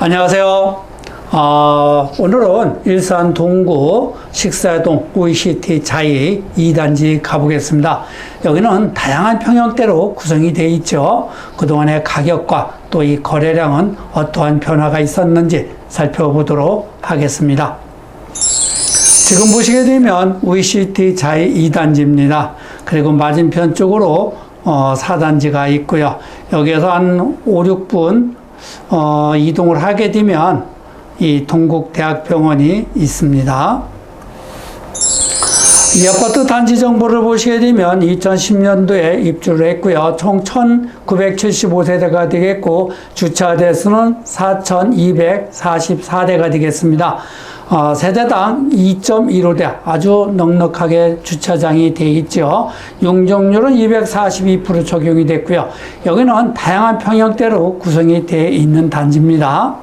안녕하세요. 어, 오늘은 일산 동구 식사동 VCT 자이 2단지 가보겠습니다. 여기는 다양한 평형대로 구성이 되어 있죠. 그동안의 가격과 또 이 거래량은 어떠한 변화가 있었는지 살펴보도록 하겠습니다. 지금 보시게 되면 VCT 자이 2단지입니다. 그리고 맞은편 쪽으로 어, 4단지가 있고요. 여기에서 한 5, 6분 어, 이동을 하게 되면 이 동국대학병원이 있습니다. 이 아파트 단지 정보를 보시게 되면 2010년도에 입주를 했고요. 총 1975세대가 되겠고 주차 대수는 4244대가 되겠습니다. 어, 세대당 2.15대 아주 넉넉하게 주차장이 되어 있죠. 용적률은 242% 적용이 됐고요. 여기는 다양한 평형대로 구성이 되어 있는 단지입니다.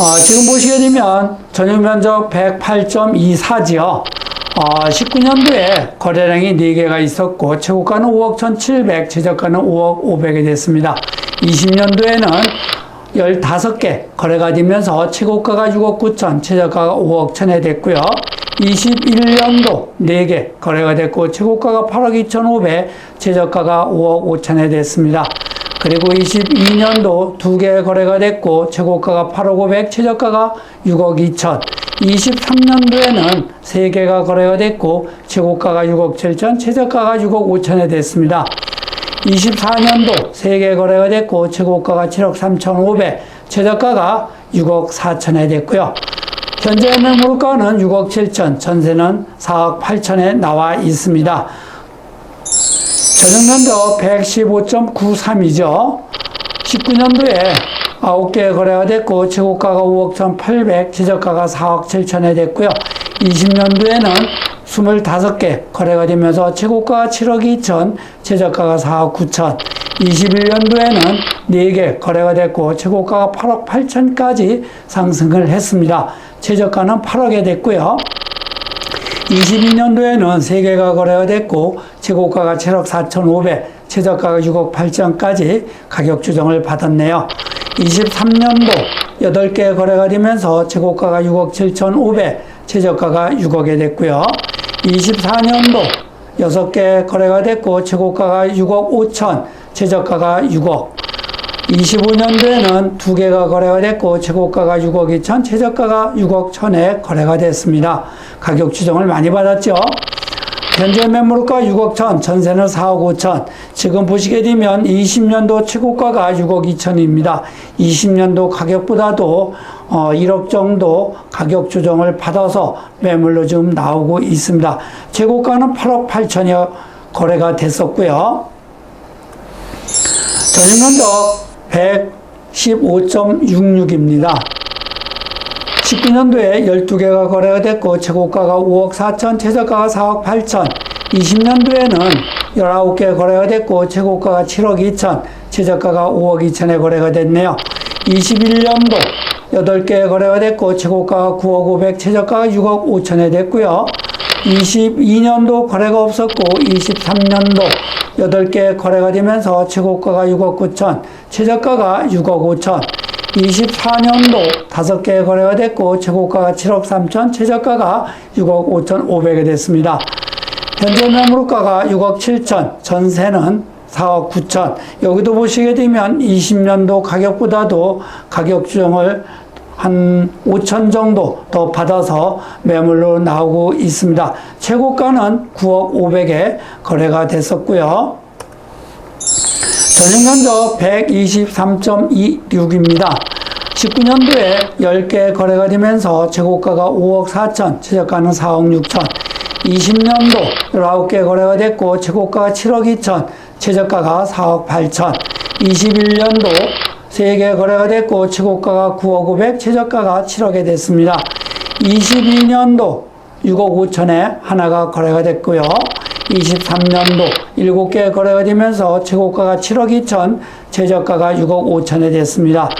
어, 지금 보시게 되면 전용 면적 108.24지요. 어, 19년도에 거래량이 4개가 있었고 최고가는 5억 1,700, 최저가는 5억 500이 됐습니다. 20년도에는 15개 거래가 되면서 최고가가 6억 9천, 최저가가 5억 1천에 됐고요. 21년도 4개 거래가 됐고 최고가가 8억 2천5백, 최저가가 5억 5천에 됐습니다. 그리고 22년도 2개 거래가 됐고 최고가가 8억 5백, 최저가가 6억 2천. 23년도에는 3개가 거래가 됐고 최고가가 6억 7천, 최저가가 6억 5천에 됐습니다. 24년도 3개 거래가 됐고 최고가가 7억 3천5백, 최저가가 6억 4천에 됐고요. 현재 매물가는 6억 7천, 전세는 4억 8천에 나와 있습니다. 전용면적 115.93이죠. 19년도에 9개 거래가 됐고 최고가가 5억 1,800, 최저가가 4억 7천에 됐고요. 20년도에는 25개 거래가 되면서 최고가가 7억 2천, 최저가가 4억 9천. 21년도에는 4개 거래가 됐고 최고가가 8억 8천까지 상승을 했습니다. 최저가는 8억에 됐고요. 22년도에는 3개가 거래가 됐고 최고가가 7억 4천5백, 최저가가 6억 8천까지 가격 조정을 받았네요. 23년도 8개 거래가 되면서 최고가가 6억 7천5백, 최저가가 6억에 됐고요. 24년도 6개 거래가 됐고 최고가가 6억 5천, 최저가가 6억. 25년도에는 두 개가 거래가 됐고 최고가가 6억 2천, 최저가가 6억 1천에 거래가 됐습니다. 가격 추정을 많이 받았죠. 현재 매물가 6억 천, 전세는 4억 5천. 지금 보시게 되면 20년도 최고가가 6억 2천입니다. 20년도 가격보다도 어 1억 정도 가격 조정을 받아서 매물로 지금 나오고 있습니다. 최고가는 8억 8천여 거래가 됐었고요. 전용면적 115.66입니다. 19년도에 12개가 거래가 됐고 최고가가 5억 4천, 최저가가 4억 8천. 20년도에는 19개 거래가 됐고 최고가가 7억 2천, 최저가가 5억 2천에 거래가 됐네요. 21년도 8개 거래가 됐고 최고가가 9억 5백, 최저가가 6억 5천에 됐고요. 22년도 거래가 없었고 23년도 8개 거래가 되면서 최고가가 6억 9천, 최저가가 6억 5천. 24년도 5개 거래가 됐고 최고가가 7억 3천, 최저가가 6억 5천 5백이 됐습니다. 현재 매물가가 6억 7천, 전세는 4억 9천. 여기도 보시게 되면 20년도 가격보다도 가격 조정을 한 5천 정도 더 받아서 매물로 나오고 있습니다. 최고가는 9억 5백에 거래가 됐었고요. 전용면적 123.26입니다. 19년도에 10개 거래가 되면서 최고가가 5억 4천, 최저가는 4억 6천. 20년도 19개 거래가 됐고 최고가가 7억 2천, 최저가가 4억 8천. 21년도 3개 거래가 됐고 최고가가 9억 5백, 최저가가 7억에 됐습니다. 22년도 6억 5천에 하나가 거래가 됐고요. 23년도 7개 거래가 되면서 최고가가 7억 2천, 최저가가 6억 5천에 됐습니다.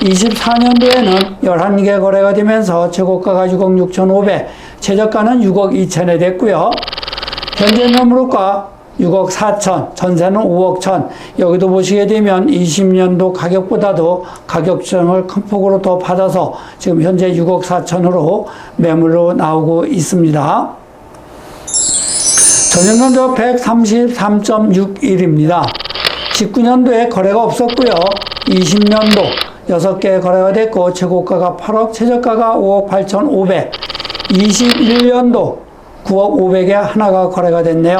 24년도에는 11개 거래가 되면서 최고가가 6억 6천 5백, 최저가는 6억 2천에 됐고요. 현재 매물가 6억 4천, 전세는 5억 천. 여기도 보시게 되면 20년도 가격보다도 가격 조정을 큰 폭으로 더 받아서 지금 현재 6억 4천으로 매물로 나오고 있습니다. 전년도 133.61입니다. 19년도에 거래가 없었고요. 20년도 6개 거래가 됐고 최고가가 8억, 최저가가 5억 8,500. 21년도 9억 500에 하나가 거래가 됐네요.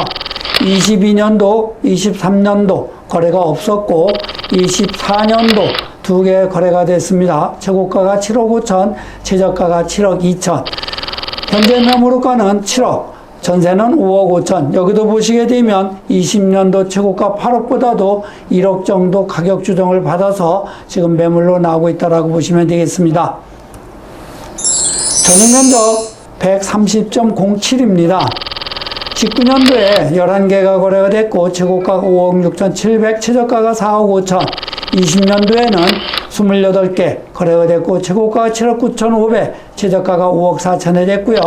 22년도, 23년도 거래가 없었고 24년도 두 개 거래가 됐습니다. 최고가가 7억 5천, 최저가가 7억 2천. 현재 매물가는 7억, 전세는 5억 5천. 여기도 보시게 되면 20년도 최고가 8억보다도 1억 정도 가격 조정을 받아서 지금 매물로 나오고 있다라고 보시면 되겠습니다. 전년도 130.07입니다. 19년도에 11개가 거래가 됐고 최고가가 5억 6천 7백 최저가가 4억 5천 20년도에는 28개 거래가 됐고 최고가가 7억 9천 5백 최저가가 5억 4천에 됐고요.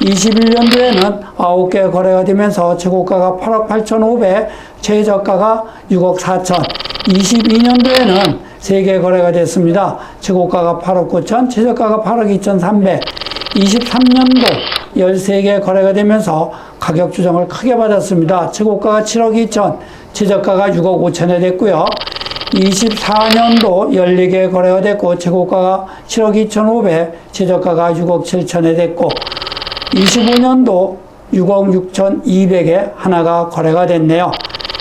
21년도에는 9개 거래가 되면서 최고가가 8억 8천 5백 최저가가 6억 4천 22년도에는 3개 거래가 됐습니다. 최고가가 8억 9천 최저가가 8억 2천 3백 23년도 13개 거래가 되면서 가격 조정을 크게 받았습니다. 최고가가 7억 2천, 최저가가 6억 5천에 됐고요. 24년도 14개 거래가 됐고 최고가가 7억 2천 5백, 최저가가 6억 7천에 됐고 25년도 6억 6천 2백에 하나가 거래가 됐네요.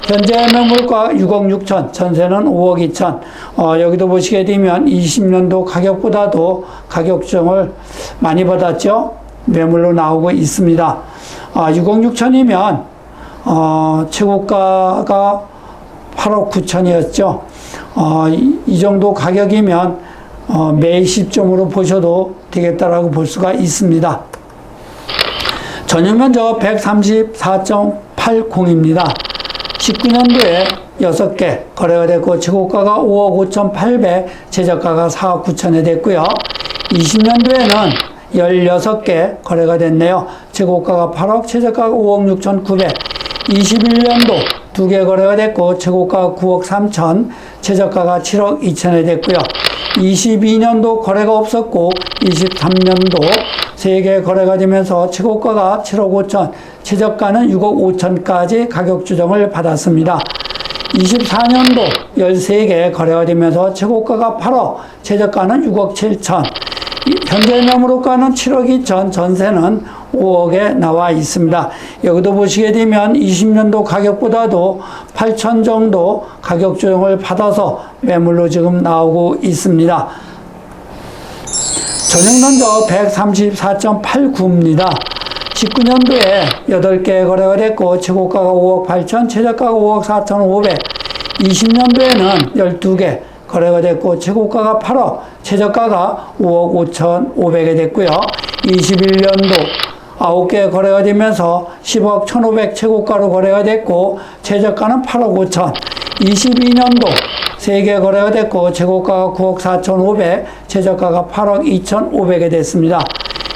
현재 매물가 6억 6천, 전세는 5억 2천. 어, 여기도 보시게 되면 20년도 가격보다도 가격 조정을 많이 받았죠. 매물로 나오고 있습니다. 아, 6억 6천이면 어, 최고가가 8억 9천이었죠. 어, 이, 이 정도 가격이면 어, 매 시점으로 보셔도 되겠다라고 볼 수가 있습니다. 전용 면적 134.80입니다. 19년도에 6개 거래가 됐고 최고가가 5억 5천 8백, 최저가가 4억 9천에 됐고요. 20년도에는 16개 거래가 됐네요. 최고가가 8억, 최저가가 5억 6천 9백. 21년도 2개 거래가 됐고 최고가가 9억 3천, 최저가가 7억 2천에 됐고요. 22년도 거래가 없었고 23년도 3개 거래가 되면서 최고가가 7억 5천, 최저가는 6억 5천까지 가격 조정을 받았습니다. 24년도 13개 거래가 되면서 최고가가 8억, 최저가는 6억 7천, 현재 매물가는 7억 2천, 전세는 5억에 나와 있습니다. 여기도 보시게 되면 20년도 가격보다도 8천 정도 가격 조정을 받아서 매물로 지금 나오고 있습니다. 전용면적 134.89입니다. 19년도에 8개 거래가 됐고 최고가가 5억 8천, 최저가가 5억 4천 5백. 20년도에는 12개 거래가 됐고 최고가가 8억, 최저가가 5억 5천 5백에 됐고요. 21년도 9개 거래가 되면서 10억 1,500 최고가로 거래가 됐고 최저가는 8억 5천. 22년도 3개 거래가 됐고 최고가가 9억 4천 5백, 최저가가 8억 2천 5백에 됐습니다.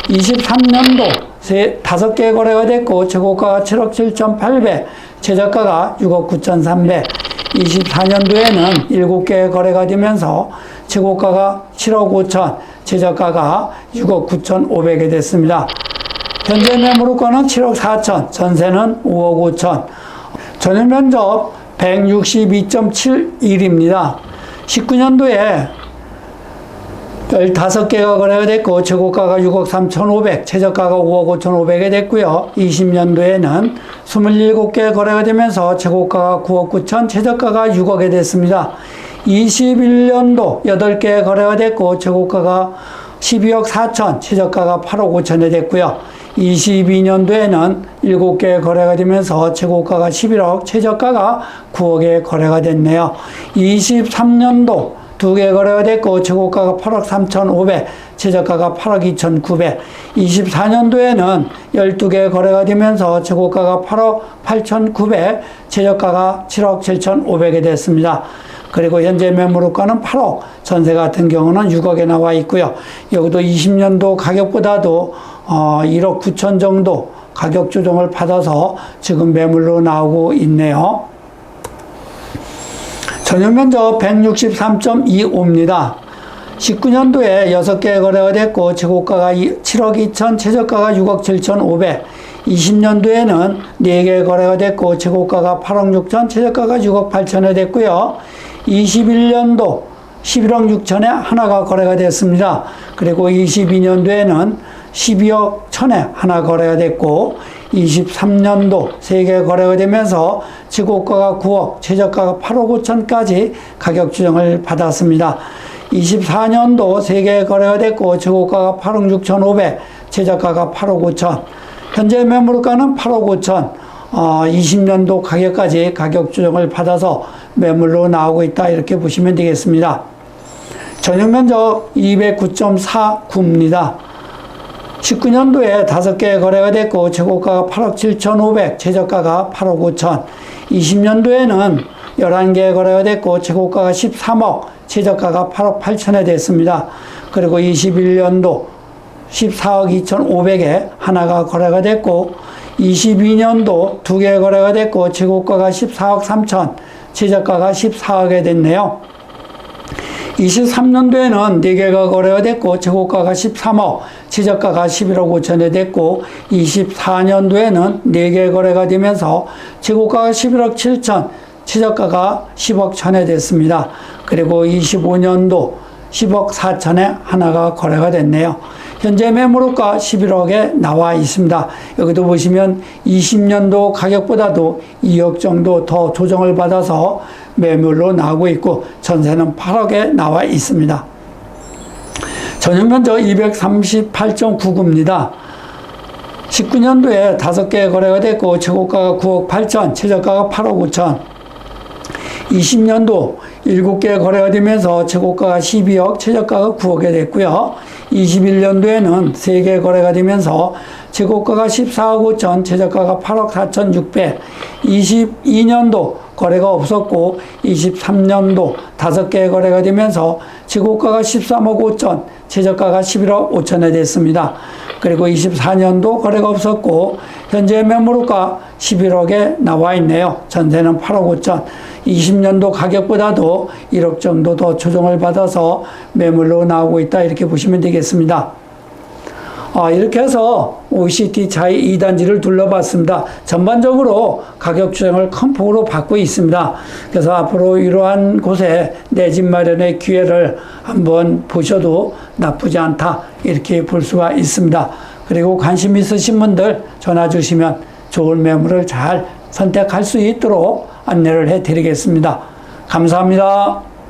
23년도 세, 5개 거래가 됐고 최고가가 7억 7천 8백, 최저가가 6억 9천 3백. 24년도에는 7개 거래가 되면서 최고가가 7억 5천, 최저가가 6억 9천 5백에 됐습니다. 현재 매물가는 7억 4천, 전세는 5억 5천. 전용 면적 162.71입니다. 19년도에 15개가 거래가 됐고 최고가가 6억 3,500, 최저가가 5억 5,500에 됐고요. 20년도에는 27개 거래가 되면서 최고가가 9억 9천, 최저가가 6억에 됐습니다. 21년도 8개 거래가 됐고 최고가가 12억 4천, 최저가가 8억 5천에 됐고요. 22년도에는 7개 거래가 되면서 최고가가 11억, 최저가가 9억에 거래가 됐네요. 23년도 2개 거래가 됐고 최고가가 8억 3천5백, 최저가가 8억 2천 9백. 24년도에는 12개 거래가 되면서 최고가가 8억 8천 9백, 최저가가 7억 7천 5백에 됐습니다. 그리고 현재 매물가는 8억, 전세 같은 경우는 6억에 나와 있고요. 여기도 20년도 가격보다도 어, 1억 9천 정도 가격 조정을 받아서 지금 매물로 나오고 있네요. 전용 면적 163.25입니다. 19년도에 6개 거래가 됐고 최고가가 7억 2천, 최저가가 6억 7천 5백. 20년도에는 4개 거래가 됐고 최고가가 8억 6천, 최저가가 6억 8천에 됐고요. 21년도 11억 6천에 하나가 거래가 됐습니다. 그리고 22년도에는 12억 천에 하나 거래가 됐고 23년도 3개 거래가 되면서 최고가가 9억, 최저가가 8억 5천까지 가격 조정을 받았습니다. 24년도 3개 거래가 됐고 최고가가 8억 6천 5백, 최저가가 8억 5천. 현재 매물가는 8억 5천. 어, 20년도 가격까지 가격 조정을 받아서 매물로 나오고 있다 이렇게 보시면 되겠습니다. 전용 면적 209.49입니다. 19년도에 5개 거래가 됐고 최고가가 8억 7천5백, 최저가가 8억 5천. 20년도에는 11개 거래가 됐고 최고가가 13억, 최저가가 8억 8천에 됐습니다. 그리고 21년도 14억 2천5백에 하나가 거래가 됐고 22년도 2개 거래가 됐고 최고가가 14억 3천, 최저가가 14억에 됐네요. 23년도에는 4개가 거래가 됐고 최고가가 13억, 최저가가 11억 5천에 됐고 24년도에는 4개 거래가 되면서 최고가가 11억 7천, 최저가가 10억 천에 됐습니다. 그리고 25년도 10억 4천에 하나가 거래가 됐네요. 현재 매물가 11억에 나와 있습니다. 여기도 보시면 20년도 가격보다도 2억 정도 더 조정을 받아서 매물로 나오고 있고 전세는 8억에 나와 있습니다. 전용 면적 238.99입니다. 19년도에 5개 거래가 됐고 최고가가 9억 8천, 최저가가 8억 5천. 20년도 7개 거래가 되면서 최고가가 12억, 최저가가 9억에 됐고요. 21년도에는 3개 거래가 되면서 최고가가 14억 5천, 최저가가 8억 4천 6백. 22년도 거래가 없었고 23년도 5개 거래가 되면서 최고가가 13억 5천, 최저가가 11억 5천에 됐습니다. 그리고 24년도 거래가 없었고 현재 매물가 11억에 나와 있네요. 전세는 8억 5천. 20년도 가격보다도 1억 정도 더 조정을 받아서 매물로 나오고 있다 이렇게 보시면 되겠습니다. 아, 이렇게 해서 OCT 차이 2단지를 둘러봤습니다. 전반적으로 가격 조정을 큰 폭으로 받고 있습니다. 그래서 앞으로 이러한 곳에 내 집 마련의 기회를 한번 보셔도 나쁘지 않다. 이렇게 볼 수가 있습니다. 그리고 관심 있으신 분들 전화 주시면 좋은 매물을 잘 선택할 수 있도록 안내를 해 드리겠습니다. 감사합니다.